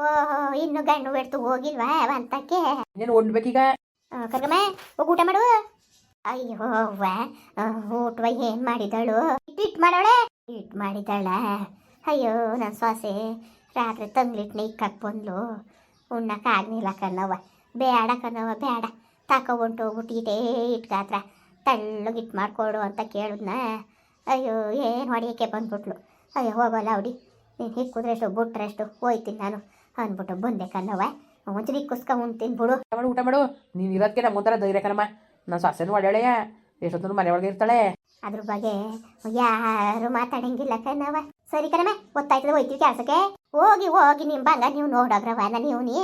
ಓಹೋ ಇನ್ನು ಗಂಡು ಬೆಡ್ತು ಹೋಗಿಲ್ವಾ ಅಂತಕ್ಕೆ ನೀನು ಕರ್ಗಮ್ಮ ಹೋಗಿ ಊಟ ಮಾಡು. ಅಯ್ಯೋ ಅವ್ವ ಊಟವ ಏನ್ ಮಾಡಿದಳು? ಇಟ್ ಮಾಡೋಳೆ? ಇಟ್ ಮಾಡಿದಳ? ಅಯ್ಯೋ ನನ್ನ ಸೊಸೆ ರಾತ್ರಿ ತಂಗ್ಲಿಟ್ನ ಇಕ್ಕಕ್ಕೆ ಬಂದ್ಲು. ಉಣ್ಣಕ್ಕೆ ಆಗ್ಲಿಲ್ಲ ಕಣ್ಣವ್ವ. ಬೇಡ ಕಣ್ಣವ್ವ ಬೇಡ ತಕೊಂಬಿಟ್ಟು ಹೋಗ್ಬಿಟ್ಟು ಇದೇ ಇಟ್ಗಾತ್ರ ತಳ್ಳಗೆ ಇಟ್ಟು ಮಾಡ್ಕೊಡು ಅಂತ ಕೇಳಿದ್ನ. ಅಯ್ಯೋ ಏನು ಹೊಡಿಯೋಕ್ಕೆ ಬಂದ್ಬಿಟ್ಲು. ಅಯ್ಯೋ ಹೋಗಲ್ಲ ಅವಡಿ ನೀನು ಹಿಕ್ಕುದ್ರೆಷ್ಟು ಬಿಟ್ರೆಷ್ಟು ಹೋಯ್ತೀನಿ ನಾನು. ಅಂದ್ಬಿಟ್ಟು ಬಂದೆ ಕಣ್ಣವ್ವ. ಒಂಚೂರು ಕುಸ್ಕ ಉಣ್ತೀನಿ ಬಿಡು ಊಟ ಮಾಡು ಊಟ ಮಾಡು. ನೀನು ಇರೋದಕ್ಕೆ ನಮ್ಮೊಂಥರ ಧೈರ್ಯ ಕಣಮ್ಮ. ನಾನು ಸೊಸೆನೂ ಒಳ್ಳೆಯ. ಎಷ್ಟೊತ್ತು ಮನೆ ಒಳಗೆ ಇರ್ತಾಳೆ. ಅದ್ರ ಬಗ್ಗೆ ಯಾರು ಮಾತಾಡಂಗಿಲ್ಲ ಕಣವ ಸರಿ ಕಣಮ್ಮ ಗೊತ್ತಾಯ್ತದ ಹೋಯ್ತೀವಿ ಕೆಲಸಕ್ಕೆ? ಹೋಗಿ ಹೋಗಿ ನಿಮ್ಮ ಬಂಗ ನೀವು ನೋಡೋಗ್ರವ ನಾನು ಇವನಿ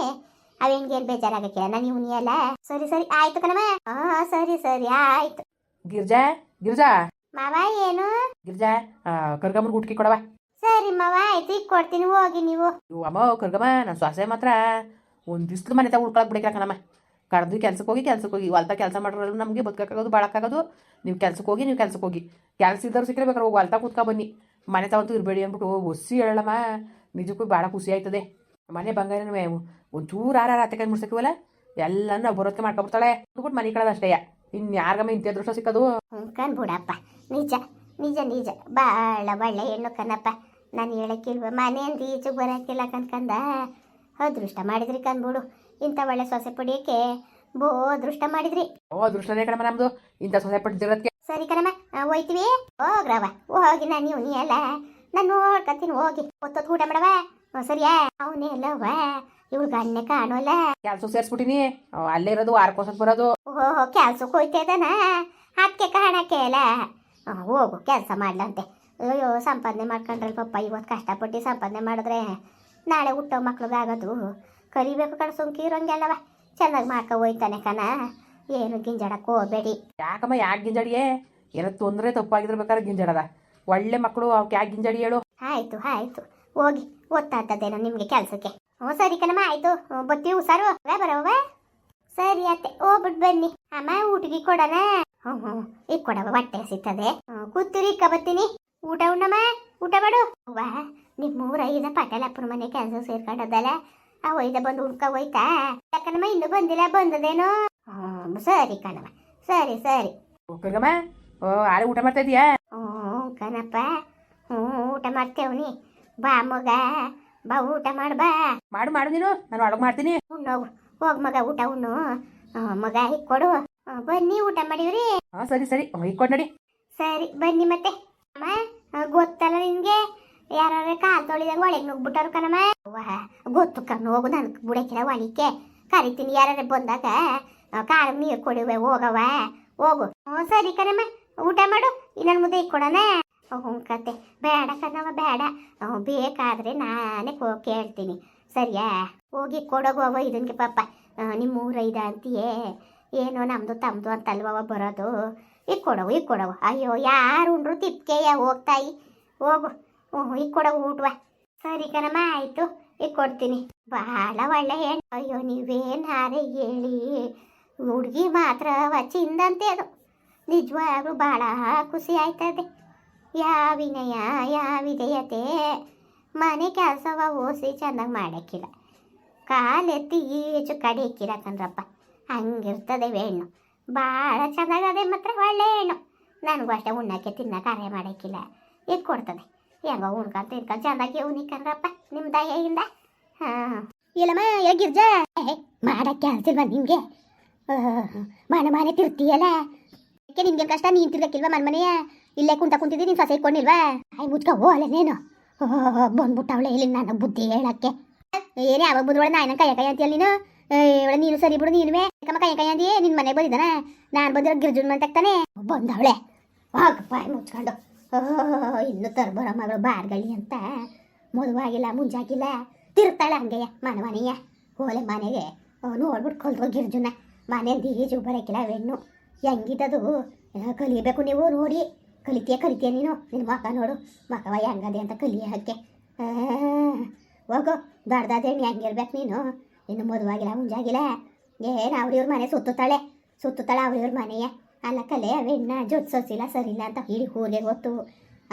ಅವೇನ್ಗೇನು ಬೇಜಾರಾಗಕ್ಕೆ ನಾನು ಇವನಿ ಅಲ್ಲ. ಸರಿ ಸರಿ ಆಯ್ತು ಕಣಮ್ಮ ಹಾ ಸರಿ ಸರಿ ಆಯ್ತು. ಗಿರ್ಜಾ ಗಿರ್ಜಾ. ಮಾವ ಏನು? ಗಿರ್ಜಾ ಕರ್ಗಮ್ಮನ ಗುಟ್ಕಿ ಕೊಡವ ಸರಿ ಮಾವ ಆಯ್ತು ಈಗ ಕೊಡ್ತೀನಿ ಹೋಗಿ ನೀವು. ಇವು ಅಮ್ಮ ಕರ್ಗಮ್ಮ ನನ್ನ ಸ್ವಾಸೆ ಮಾತ್ರ. ಒಂದು ದಿವ್ಸದ ಮನೆ ತಾ ಉಳ್ಕೊಳಕ್ ಬಿಡಕ್ಕೆ ಕಣಮ್ಮ ಕಡ್ದು ಕೆಲ್ಸಕ್ಕೆ ಹೋಗಿ ಕೆಲ್ಸಕ್ಕೆ ಹೋಗಿ. ಹೊಲ್ತ ಕೆಲಸ ಮಾಡೋರು ನಮಗೆ ಬದುಕಾಗೋದು ಬಾಳಕ್ಕಾಗೋದು. ನೀವು ಕೆಲ್ಸಕ್ಕೆ ಹೋಗಿ ನೀವು ಕೆಲ್ಸಕ್ಕೆ ಹೋಗಿ. ಕೆಲಸ ಇದ್ದವ್ರು ಸಿಕ್ಕರೆ ಬೇಕಾದ್ರೆ ಹೋಗಿ ಹೊಲ್ತ ಕೂತ್ಕೊ ಬನ್ನಿ. ಮನೆ ತಾವಂತೂ ಇರಬೇಡಿ ಅಂದ್ಬಿಟ್ಟು ಒಸಿ ಹೇಳಮ್ಮ ನಿಜಕ್ಕೂ ಭಾಳ ಖುಷಿ ಆಯ್ತದೆ. ಮನೆ ಬಂಗಾರನೇ ಒಂಚೂರು ಆರ ಆರ ಕೈ ಮುಡ್ಸಕ್ಕಿವಲ್ಲ ಎಲ್ಲ ನಾವು ಬರೋದಕ್ಕೆ ಮಾಡ್ಕೊಬಿಡ್ತಾಳೆ ಅಂದ್ಬಿಟ್ಟು ಮನೆ ಕಳದ ಅಷ್ಟೇ ಇನ್ನು ಯಾರಿಗಮ್ಮ ಇಂಥ ದೃಷ್ಟ ಸಿಕ್ಕೋದು? ಕಣ್ ಬಿಡಪ್ಪ ನಿಜ ನಿಜ ನಿಜ. ಭಾಳ ಒಳ್ಳೆ ಹೆಣ್ಣು ಕಣಪ್ಪ ನಾನು ಹೇಳಕ್ಕಿಲ್ವ? ಮನೆಯಿಂದ ಈಚೆಗೆ ಬರೋಕ್ಕಿಲ್ಲ ಕನ್ಕಂದ ಅದೃಷ್ಟ ಮಾಡಿದ್ರಿ ಕನ್ಬಿಡು ಇಂಥ ಒಳ್ಳೆ ಸೊಸೆ ಪಡಿಯೋಕ್ಕೆ ಬೋ ಅದೃಷ್ಟ ಮಾಡಿದ್ರಿ. ಓ ಅದೃಷ್ಟನೇ ಕಣಮ್ಮ ನಮ್ದು. ಇಂಥ ಸೊಸೆ ಪಡ್ದಿರೋದಕ್ಕೆ ಸರಿ ಕಣಮ್ಮ ಹೋಯ್ತೀವಿ. ಹೋಗ್ರವ ಹೋಗಿ ನಾನು ನೀವು ನೀ ಅಲ್ಲ ನಾನು ನೋಡ್ಕತ್ತೀನಿ ಹೋಗಿ. ಹೊತ್ತೊತ್ತು ಊಟ ಮಾಡವ? ಸರಿಯಾ? ಅವನೇ ಅಲ್ಲವ ಇವಳು ಗಣ್ಣೆ ಕಾಣೋಲ್ಲ. ಕೆಲಸ ಸೇರಿಸ್ಬಿಟ್ಟಿನಿ. ಅಲ್ಲೇ ಇರೋದು ವಾರಕ್ಕೋಸತ್ ಬರೋದು. ಓಹೋ ಕೆಲ್ಸಕ್ಕೆ ಹೋಯ್ತೇದನ ಅದಕ್ಕೆ ಕಾಣಕ್ಕೆ ಅಲ್ಲ ಹೋಗು ಕೆಲಸ ಮಾಡ್ಲಂತೆ. ಅಯ್ಯೋ ಸಂಪಾದನೆ ಮಾಡ್ಕೊಂಡ್ರಲ್ಲ ಪಪ್ಪ ಇವತ್ತು ಕಷ್ಟಪಟ್ಟು ಸಂಪಾದನೆ ಮಾಡಿದ್ರೆ ನಾಳೆ ಹುಟ್ಟೋ ಮಕ್ಳಿಗಾಗೋದು ಕರಿಬೇಕು ಕಣ ಸುಮ್ಕಿ ಇರೋಂಗೆಲ್ಲವ. ಚೆನ್ನಾಗಿ ಮಾಡ್ಕೊ ಹೋಯ್ತಾನೆ ಕಣ. ಏನು ಗಿಂಜಾಡಕ್ಕೆ ಹೋಗ್ಬೇಡಿ. ಯಾಕಮ್ಮ ಯಾಕೆ ಗಿಂಜಡಿಯೇ ಏನೋ ತೊಂದರೆ ತಪ್ಪಾಗಿದ್ರೆ ಬೇಕಾದ್ರೆ ಗಿಂಜಡದ. ಒಳ್ಳೆ ಮಕ್ಕಳು ಅವಕ್ಕೆ ಯಾಕೆ ಗಿಂಜಡಿ ಹೇಳು. ಆಯಿತು ಆಯಿತು. ಹೋಗಿ ಗೊತ್ತಾಗ್ತದೇನೋ ನಿಮಗೆ ಕೆಲಸಕ್ಕೆ. ಹ್ಞೂ ಸರಿ ಕಣಮ್ಮ ಆಯಿತು. ಹ್ಞೂ ಬತ್ತೀವಿ ಹುಷಾರು. ಬರೋವ ಸರಿ ಅತ್ತೆ ಹೋಗ್ಬಿಟ್ಟು ಬನ್ನಿ. ಅಮ್ಮ ಊಟಗಿ ಕೊಡೋಣ? ಹ್ಞೂ ಹ್ಞೂ ಈಗ ಕೊಡವ ಹೊಟ್ಟೆ ಸಿಗ್ತದೆ ಹ್ಞೂ ಕೂತಿರಿ ಇಕ್ಕ ಬರ್ತೀನಿ. ಊಟ ಉಣ್ಣಮ್ಮ ಊಟ ಮಾಡು. ವಾ ನಿಮ್ಮೂರ ಐದ ಪಟೇಲಪ್ಪನ ಮನೆ ಕೆಲಸ ಸೇರ್ಕೊಂಡದಲ್ಲ ಆ ಒಯ್ದ ಬಂದು ಹುಡ್ಕ ಹೋಯ್ತಾ ಯಾಕನಮ್ಮ ಇನ್ನು ಬಂದಿಲ್ಲ ಬಂದದೇನೋ? ಹ್ಞೂ ಸರಿ ಕಣಮ್ಮ ಸರಿ ಸರಿ. ಓ, ಓ ಆರೆ ಊಟ ಮಾಡ್ತಾ ಇದೀಯಾ? ಹ್ಞೂ ಕಣಪ್ಪ. ಹ್ಞೂ ಊಟ ಮಾಡ್ತೇವ್ನಿ ಬಾ ಮಗ. ಬಾ ಊಟ ಮಾಡು ಬಾ. ಮಾಡು ಮಾಡು ನೀನು. ನಾನು ಅಡುಗೆ ಮಾಡ್ತೀನಿ. ಉಣ್ಣೋಗು ಹೋಗ್. ಮಗ ಊಟ ಉಣ್ಣು. ಹ್ಞೂ ಮಗ ಕೊಡು ಬನ್ನಿ ಊಟ ಮಾಡಿವ್ರಿ. ಹಾಂ ಸರಿ ಸರಿ. ನಡಿ. ಸರಿ ಬನ್ನಿ ಮತ್ತೆ. ಗೊತ್ತಲ್ಲ ನಿನ್ಗೆ? ಯಾರು ಕಾಲ್ ತೊಳಿದಾಗ ಒಳಗೆ ನುಗ್ಬಿಟ್ಟಾರು ಕಣಮ್ಮ. ಅವ್ವ, ಗೊತ್ತು ಕಣ್ಣು ಹೋಗು ನನ್ ಬುಡಕಿಲ್ಲ ಒಳಿಕೆ ಕರಿತೀನಿ ಯಾರು ಬಂದಾಗ ಕಾಳು ನೀರು ಕೊಡುವೆ ಹೋಗವ ಹೋಗು. ಹ್ಞೂ, ಸರಿ ಕಣಮ್ಮ. ಊಟ ಮಾಡು. ಇನ್ನೊಂದು ಮುದ್ದೆ ಹ್ಞೂ ಕತೆ. ಬೇಡ ಕಣವ ಬೇಡ. ಬೇಕಾದರೆ ನಾನೇ ಕೋ, ಕೇಳ್ತೀನಿ. ಸರಿಯಾ? ಹೋಗಿ ಕೊಡೋಗುವ ಇದನ್ಗೆ ಪಾಪ. ನಿಮ್ಮ ಇದ ಅಂತೀಯೇ. ಏನೋ ನಮ್ಮದು ತಮ್ಮದು ಅಂತಲ್ವವ ಬರೋದು. ಈಗ ಕೊಡವು ಈಗ ಕೊಡವು. ಅಯ್ಯೋ, ಯಾರು ಉಂಡ್ರು ತಿಪ್ಕೆಯ ಹೋಗ್ತಾಯಿ ಹೋಗು. ಹ್ಞೂ ಈಗ ಕೊಡವು ಊಟವ. ಸರಿ ಕಣಮ್ಮ, ಆಯಿತು. ಈಗ ಕೊಡ್ತೀನಿ. ಭಾಳ ಒಳ್ಳೆ ಹೆಣ್ಣು. ಅಯ್ಯೋ, ನೀವೇನು ಹಾರೆ ಹೇಳಿ. ಹುಡುಗಿ ಮಾತ್ರ ವಚಿಂದಂತೆ ಅದು. ನಿಜವಾಗ್ಲೂ ಭಾಳ ಖುಷಿ ಆಯ್ತದೆ. ಯಾವಿನಯ ಯಾವಿದೆಯತೆ ಮನೆ ಕೆಲಸವ ಓಸಿ ಚೆನ್ನಾಗಿ ಮಾಡೋಕ್ಕಿಲ್ಲ. ಕಾಲೆತ್ತಿ ಈಚು ಕಡಿಯಕ್ಕಿಲ್ಲ ಕಣ್ರಪ್ಪ. ಹಂಗಿರ್ತದೆ ಹೆಣ್ಣು. ಭಾಳ ಚೆನ್ನಾಗದೆ ಮಾತ್ರ ಒಳ್ಳೆ ಹೆಣ್ಣು ನನಗೂ ಅಷ್ಟೇ ಉಣ್ಣಕ್ಕೆ, ತಿನ್ನಕ್ಕೆ ಅರೆ ಮಾಡೋಕ್ಕಿಲ್ಲ. ಈಗ ಕೊಡ್ತದೆ. ಹೆಂಗೋ ಉಣ್ಕೊಂತ ತಿನ್ಕೊಂಡು ಚೆನ್ನಾಗಿ ಉಣಿಕಂದ್ರಪ್ಪ ನಿಮ್ಮ ದಯೆಯಿಂದ. ಹಾಂ. ಇಲ್ಲಮ್ಮ, ಏ ಗಿರ್ಜಾ. ಮಾಡಕ್ಕೆ ಅನ್ಸಿಲ್ವಾ ನಿಮಗೆ? ಮನೆ ಮನೆ ತಿರ್ತೀಯಲ್ಲ? ಅದಕ್ಕೆ ನಿಮ್ಗೆ ಕಷ್ಟ? ನೀನು ತಿರ್ಗಕ್ಕಿಲ್ವ ಮನೆ ಮನೆಯ? ಇಲ್ಲೇ ಕುಂತ ಕುಂತಿದ್ದಿ, ನೀನು ಸೊಸೆ ಇಟ್ಕೊಂಡಿಲ್ವಾ ಆಯ್ ಮುಚ್ಕ ಹೋಗಲ್ಲ ನೀನು. ಬಂದ್ಬಿಟ್ಟವಳೆ ಇಲ್ಲಿ ನನಗೆ ಬುದ್ಧಿ ಹೇಳಕ್ಕೆ. ಏನೇ ಯಾವಾಗ ಬುದ್ಧೊಳೆ ನಾಯನ ಕೈ ಕೈ ಅಂತೀಯಲ್ಲ ನೀನು? ಇವಳ ನೀನು ಸರಿ ಬಿಡು ನೀನುವೆ ಕಮ್ಮ ಕೈ ಕೈ ನಿನ್ನ ಮನೆಗೆ ಬಂದಿದ್ದಾನ. ನಾನು ಬಂದಿರೋ ಗಿರ್ಜುನ್ ಮಂತಾನೆ ಬಂದವಳೆ. ಹೋಗಪ್ಪ ಮುಚ್ಕೊಂಡು. ಓಹ್ ಇನ್ನು ತರ್ಬರ ಮಗಳು ಬಾರ್ಗಳಿ ಅಂತ. ಮದುವಾಗಿಲ್ಲ, ಮುಂಜಾಗಿಲ್ಲ. ತಿರ್ತಾಳೆ ಹಂಗೆಯ, ಮನೆ, ಮನೆಯ. ಓಲೆ ಮನೆಗೆ. ನೋಡ್ಬಿಟ್ಟು ಕೊಲ್ರು ಗಿರ್ಜುನ ಮನೆ ದೀಜು ಬರೋಕಿಲ್ಲ ಹೆಣ್ಣು. ಹೆಂಗಿದ್ದದು ಕಲಿಯಬೇಕು ನೀವು, ನೋಡಿ. ಕಲಿತೀಯ ಕಲಿತೀಯ ನೀನು. ನಿನ್ನ ಮಕ ನೋಡು. ಮಕವ ಹೆಂಗದೆ ಅಂತ ಕಲಿಯೋಕ್ಕೆ. ಹೋಗೋ ಹೋಗು. ದೊಡ್ಡದಾದ ಹೆಣ್ಣು ಹೆಂಗಿರ್ಬೇಕು ನೀನು? ಇನ್ನು ಮದುವಾಗಿಲ್ಲ, ಮುಂಜಾಗಿಲ್ಲ. ಏನು ಅವ್ರಿವ್ರ ಮನೆ ಸುತ್ತುತ್ತಾಳೆ. ಸುತ್ತುತ್ತಾಳೆ ಅವ್ರಿವ್ರ ಮನೆಯ. ಅಲ್ಲ ಕಲೆ ಅವೆಣ್ಣ ಜೊತೆ ಸೊಸಿಲ್ಲ ಸರಿಲ್ಲ ಅಂತ ಇಡೀ ಊರಿಗೆ ಗೊತ್ತು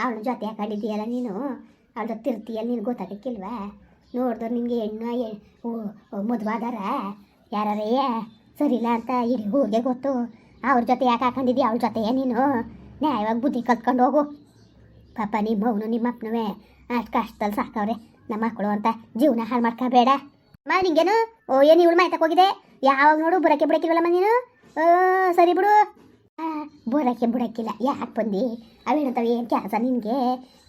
ಅವಳ ಜೊತೆ ಹಾಕೊಂಡಿದ್ದೀಯಲ್ಲ ನೀನು? ಅವಳ ತಿರ್ತೀಯಲ್ಲ ನೀನು ಗೊತ್ತಾಗಕ್ಕಿಲ್ವಾ? ನೋಡಿದ್ರು ನಿಮಗೆ ಹೆಣ್ಣು ಮದುವಾದಾರ. ಯಾರೇ ಸರಿಲ್ಲ ಅಂತ ಇಡೀ ಊರಿಗೆ ಗೊತ್ತು ಅವ್ರ ಜೊತೆ ಯಾಕೆ ಹಾಕೊಂಡಿದ್ದಿ? ಅವಳ ಜೊತೆ ನೀನು? ನ್ಯಾಯವಾಗಿ ಬುದ್ಧಿ ಕಲ್ತ್ಕೊಂಡು ಹೋಗು. ಪಾಪ ನಿಮ್ಮ ಅವನು ನಿಮ್ಮ ಅಪ್ಪನೂ ಅಷ್ಟು ಕಷ್ಟದಲ್ಲಿ ಸಾಕವ್ರೆ. ನಮ್ಮ ಮಕ್ಕಳು ಅಂತ ಜೀವನ ಹಾಳು ಮಾಡ್ಕೋಬೇಡ. ಮಾ, ನಿಂಗೇನು? ಓ, ಏನು ಇವಳು ಮಾಯ್ತಕ್ಕೆ ಹೋಗಿದೆ? ಯಾವಾಗ ನೋಡು ಬುಡಕ್ಕೆ ಬುಡಕ್ಕಿಲ್ವಲ್ಲಮ್ಮ ನೀನು? ಸರಿ ಬಿಡು. ಬುರಕ್ಕೆ ಬಿಡಕ್ಕಿಲ್ಲ ಯಾಕೆ ಬಂದು? ಅವೇನಂತವೆ ಏನು ಕೆಲಸ ನಿನಗೆ?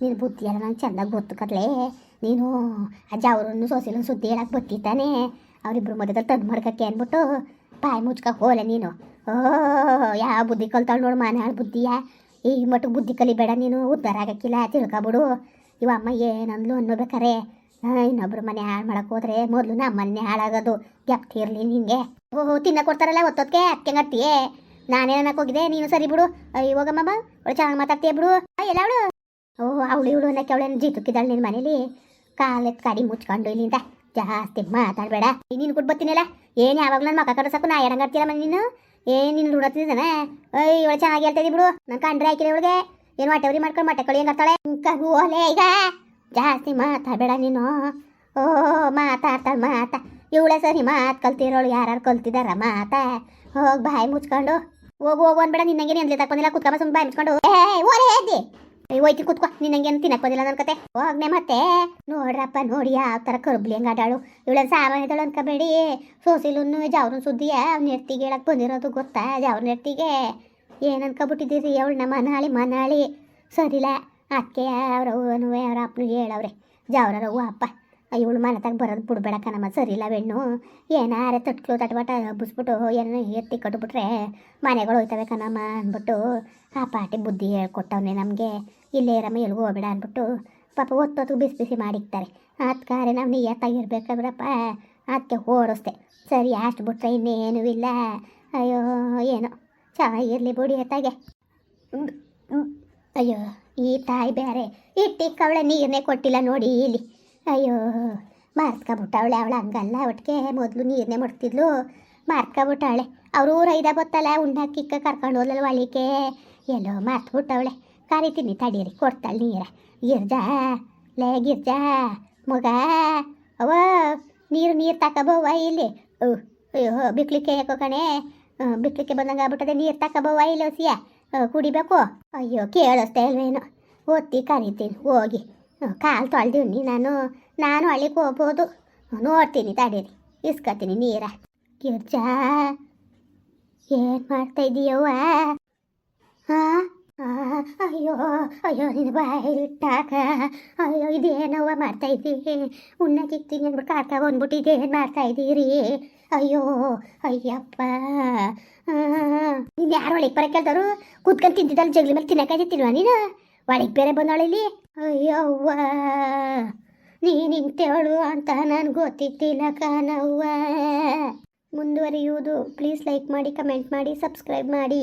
ನಿನ್ನ ಬುದ್ಧಿ ಎಲ್ಲ ನಂಗೆ ಚೆಂದಾಗಿ ಗೊತ್ತು ಕತ್ಲೆ. ನೀನು ಅಜ್ಜ ಅವ್ರನ್ನು ಸೊಸೆಲನ್ನು ಸುದ್ದಿ ಹೇಳಕ್ಕೆ ಬತ್ತಿತ್ತಾನೆ ಅವರಿಬ್ಬರು ಮಧ್ಯದಲ್ಲಿ ತಂದು ಮಾಡ್ಕಕ್ಕೆ ಅಂದ್ಬಿಟ್ಟು ಬಾಯಿ ಮುಚ್ಕ ಹೋಲೆ ನೀನು. ಓ, ಯಾವ ಬುದ್ಧಿ ಕಲ್ತಾಳು ನೋಡು ಮಾನಾಳ ಬುದ್ಧಿಯ? ಈ ಮಟ್ಟಿಗೆ ಬುದ್ಧಿ ಕಲಿಬೇಡ ನೀನು ಉದ್ಧಾರ ಆಗಕ್ಕಿಲ್ಲ ತಿಳ್ಕೊಬಿಡು ಇವ ಅಮ್ಮ ಏನಂದ್ಲು ಅನ್ನೋಬೇಕಾರೆ ಇನ್ನೊಬ್ರು ಮನೆ ಹಾಳು ಮಾಡಕ್ ಹೋದ್ರೆ ಮೊದಲು ನಮ್ಮ ಮನೆ ಹಾಳಾಗೋದು. ಇರಲಿ ನಿನಗೆ ಓಹೋ, ತಿನ್ನ ಕೊಡ್ತಾರಲ್ಲ ಒತ್ತೊತ್ಕೆ ಅಕ್ಕೆ ಗಟ್ಟಿಯೇ ಹೋಗಿದೆ ನೀನು ಸರಿ ಬಿಡು. ಇವಾಗಮ್ಮ ಅವಳು ಚೆನ್ನಾಗಿ ಮಾತಾಡ್ತೀಯ ಬಿಡು. ಎಲ್ಲ ಅವಳು? ಓಹ್, ಅವಳು ಇವಳು ಅನ್ನಕ್ಕೆ ಅವಳೇನು ಜೀತಕ್ಕಿದ್ದಾಳೆ ನಿನ್ನ ಮನೇಲಿ? ಕಾಲೆತ್ ಕಡಿ ಮುಚ್ಕೊಂಡು ಇಲ್ಲಿಂದ ಜಾಸ್ತಿ ಮಾತಾಡಬೇಡ. ನೀನು ಕೊಟ್ಟು ಬರ್ತೀನಲ್ಲ? ಏನು ಯಾವಾಗ ನನ್ನ ಮಕ್ಕ ಕಡೆ ಸಾಕು ನಾ ಎಡಂಗಾಡ್ತೀರ ಮನೆ ನೀನು? ಏನು ನೀನು ನೋಡತ್ತಿದ್ದಾನೆ ಅಯ್ಯ, ಇವಳು ಚೆನ್ನಾಗಿ ಹೇಳ್ತಾ ಬಿಡು. ನನ್ನ ಕಂಡ್ರೆ ಹಾಕಿರಿ ಇವಳಿಗೆ. ಏನು ಹೊಟ್ಟೆವ್ರಿ ಮಾಡ್ಕೊಂಡು ಮೊಟ್ಟೆ ಕಳಿ ಹೆಂಗಾಡ್ತಾಳೆ ಹೋಲೆ ಈಗ. ಜಾಸ್ತಿ ಮಾತಾಡಬೇಡ ನೀನು. ಓ, ಮಾತಾಡ್ತಾಳೆ ಮಾತಾ. ಇವಳೆ ಸರಿ ಮಾತು ಕಲ್ತಿರೋಳು ಯಾರು ಕಲ್ತಿದಾರ ಮಾತಾ. ಹೋಗಿ ಬಾಯಿ ಮುಚ್ಕೊಂಡು. ಹೋಗು ಹೋಗು ಅನ್ಬೇಡ ನಿನ್ನಂಗೆ ತಕ್ಕ ತಕ್ಕೊಂಡಿಲ್ಲ ಕುತ್ಕೊಂಬ ಸುಮ್ಮನೆ ಬಾಯಿ ಮುಚ್ಕೊಂಡು. ಏ ಹೋಯ್ತಿ, ಕುತ್ಕೊ. ನಿನ್ನಂಗೇನು ತಿನ್ನಕ್ ಬಂದಿಲ್ಲ ನನ್ನ ಕತೆ. ಹೋಗ್ನೆ ಮತ್ತೆ. ನೋಡ್ರಪ್ಪ, ನೋಡಿ ಯಾವ ಥರ ಕರ್ಬ್ಲಿ ಹೆಂಗೆ ಆಡಾಳು ಇವಳನ್ನ ಸಾಮಾನ್ಯದಳು ಅನ್ಕೋಬೇಡಿ. ಸೋಸಿಲುನ್ನು ಜಾವ್ರನ್ ಸುದ್ದಿಯ ನೆಟ್ಟಿಗೆ ಹೇಳಕ್ ಬಂದಿರೋದು ಗೊತ್ತಾ? ಜಾವ್ರ ನೆಟ್ಟಿಗೆ. ಏನು ಅನ್ಕೊಬಿಟ್ಟಿದ್ದೀರಿ? ಅವಳನ್ನ ಮನಾಳಿ ಮನಾಳಿ. ಸರಿಲ್ಲ ಅದಕ್ಕೆ ಅವ್ರ ಅವ್ರ ಅಪ್ಪನಿಗೆ ಹೇಳವ್ರೆ. ಜಾವ್ರವ್ವ ಅಪ್ಪ. ಇವಳು ಮನೆತಾಗ ಬರೋದು ಬಿಡ್ಬೇಡ ಕಣಮ್ಮ. ಸರಿಲ್ಲ ಬೆಣ್ಣು. ಏನಾರೆ ತಟ್ಲು ತಟ್ಬಟ ಹಬ್ಬಿಸ್ಬಿಟ್ಟು ಏನೋ ಎತ್ತಿ ಕಟ್ಬಿಟ್ರೆ ಮನೆಗಳು ಹೋಯ್ತವೆ ಕಣಮ್ಮ ಅಂದ್ಬಿಟ್ಟು ಆ ಪಾಟಿ ಬುದ್ಧಿ ಹೇಳ್ಕೊಟ್ಟವ್ನೆ ನಮಗೆ. ಇಲ್ಲೇ ಇರಮ್ಮ, ಎಲ್ಗೂ ಹೋಗ್ಬೇಡ ಅಂದ್ಬಿಟ್ಟು ಪಾಪ ಒತ್ತೊತ್ತು ಬಿಸಿ ಬಿಸಿ ಮಾಡಿಕ್ತಾರೆ. ಅದಕ್ಕಾರೆ ನಾವು ನಿಯತ್ತಾಗಿರ್ಬೇಕು ಬಿಡಪ್ಪ? ಅದಕ್ಕೆ ಓಡಿಸ್ದೆ ಸರಿ, ಅಷ್ಟು ಬಿಟ್ರೆ ಇನ್ನೇನೂ ಇಲ್ಲ. ಅಯ್ಯೋ, ಏನೋ. ಚೆನ್ನಾಗಿರಲಿ ಬಿಡಿ ಎತ್ತಾಗೆ. ಅಯ್ಯೋ. ಈ ತಾಯಿ ಬೇರೆ ಇಟ್ಟಿಕ್ಕವಳೆ ನೀರನ್ನೇ ಕೊಟ್ಟಿಲ್ಲ ನೋಡಿ ಇಲ್ಲಿ. ಅಯ್ಯೋ, ಮಾರ್ಸ್ಕೊಬಿಟ್ಟವಳೆ ಅವಳು. ಹಂಗಲ್ಲ, ಒಟ್ಟಿಗೆ ಮೊದಲು ನೀರನ್ನೇ ಮುಡ್ತಿದ್ಲು ಮಾರ್ಕೊಬಿಟ್ಟವಳೆ ಅವ್ರ ಊರ ಐದ ಗೊತ್ತಲ್ಲ ಉಣ್ಣಕ್ಕಿಕ್ಕ ಕರ್ಕೊಂಡು ಹೋದ್ಲಲ್ಲ ಒಳಿಕೆ ಎಲ್ಲೋ ಮಾರ್ತ್ಬಿಟ್ಟವಳೆ ಕರಿತೀನಿ ತಡೀರಿ, ಕೊಡ್ತಾಳೆ ನೀರ. ಗಿರ್ಜಾ, ಲೇ ಗಿರ್ಜಾ, ಮಗ. ಅವ ನೀರು ನೀರು ತಗೋಬೋವ ಇಲ್ಲಿ. ಓ ಅಯ್ಯೋ, ಬಿಕ್ಲಿಕ್ಕೆ ಯಾಕೋ ಕಣೆ. ಬಿಕ್ಲಿಕ್ಕೆ ಬಂದಂಗೆ ಆಗ್ಬಿಟ್ಟದೆ ನೀರು ತಗೋಬೋವ ಇಲ್ಲಿ ಹೊಸಿಯ ಕುಡಿಬೇಕು. ಅಯ್ಯೋ, ಕೇಳಿಸ್ತಾ ಇಲ್ವೇನೋ. ಒತ್ತಿ ಕರಿತೀನಿ, ಹೋಗಿ. ಕಾಲು ತೊಳ್ದೀನಿ ನಾನು. ನಾನು ಹಳ್ಳಿಗೆ ಹೋಗ್ಬೋದು. ನೋಡ್ತೀನಿ, ತಡೀರಿ. ಇಸ್ಕೊತೀನಿ ನೀರ. ಗಿರ್ಜ, ಏನು ಮಾಡ್ತಾ ಇದೀಯವ್ವ? ಹಾಂ? ಅಯ್ಯೋ ಅಯ್ಯೋ, ನಿನ್ನ ಬಾಯಿಟ್ಟಾಕ ಅಯ್ಯೋ, ಇದೇನವ್ವ ಮಾಡ್ತಾ ಉಣ್ಣ ಉಣ್ಣಕ್ಕಿಕ್ತೀನಿ ಅಂದ್ಬಿಟ್ಟು ಕಾರ್ಕ ಬಂದ್ಬಿಟ್ಟು ಇದೇನು ಮಾಡ್ತಾ ಇದ್ದೀರಿ ಅಯ್ಯೋ, ಅಯ್ಯಪ್ಪ. ನೀನು ಯಾರು ಒಳಗೆ ಬರಕ್ಕೆ ಕೇಳ್ದವರು ಕುತ್ಕೊಂಡು ತಿಂತಿದ್ದಲ್ಲ, ಜಗಲಿ ಮೇಲೆ ತಿನ್ನಕ್ಕಾಯ್ತಿಲ್ವಾ ನೀನು? ಒಳಗೆ ಬೇರೆ ಬಂದವಳಿಲ್ಲಿ ಅಯ್ಯವ್ವ ನೀನು ಹಿಂಗ್ತೇಳು ಅಂತ ನಾನು ಗೊತ್ತಿತ್ತಿಲ್ಲ ಕಾನವ್ವ ಮುಂದುವರಿಯುವುದು. ಪ್ಲೀಸ್ ಲೈಕ್ ಮಾಡಿ, ಕಮೆಂಟ್ ಮಾಡಿ, ಸಬ್ಸ್ಕ್ರೈಬ್ ಮಾಡಿ.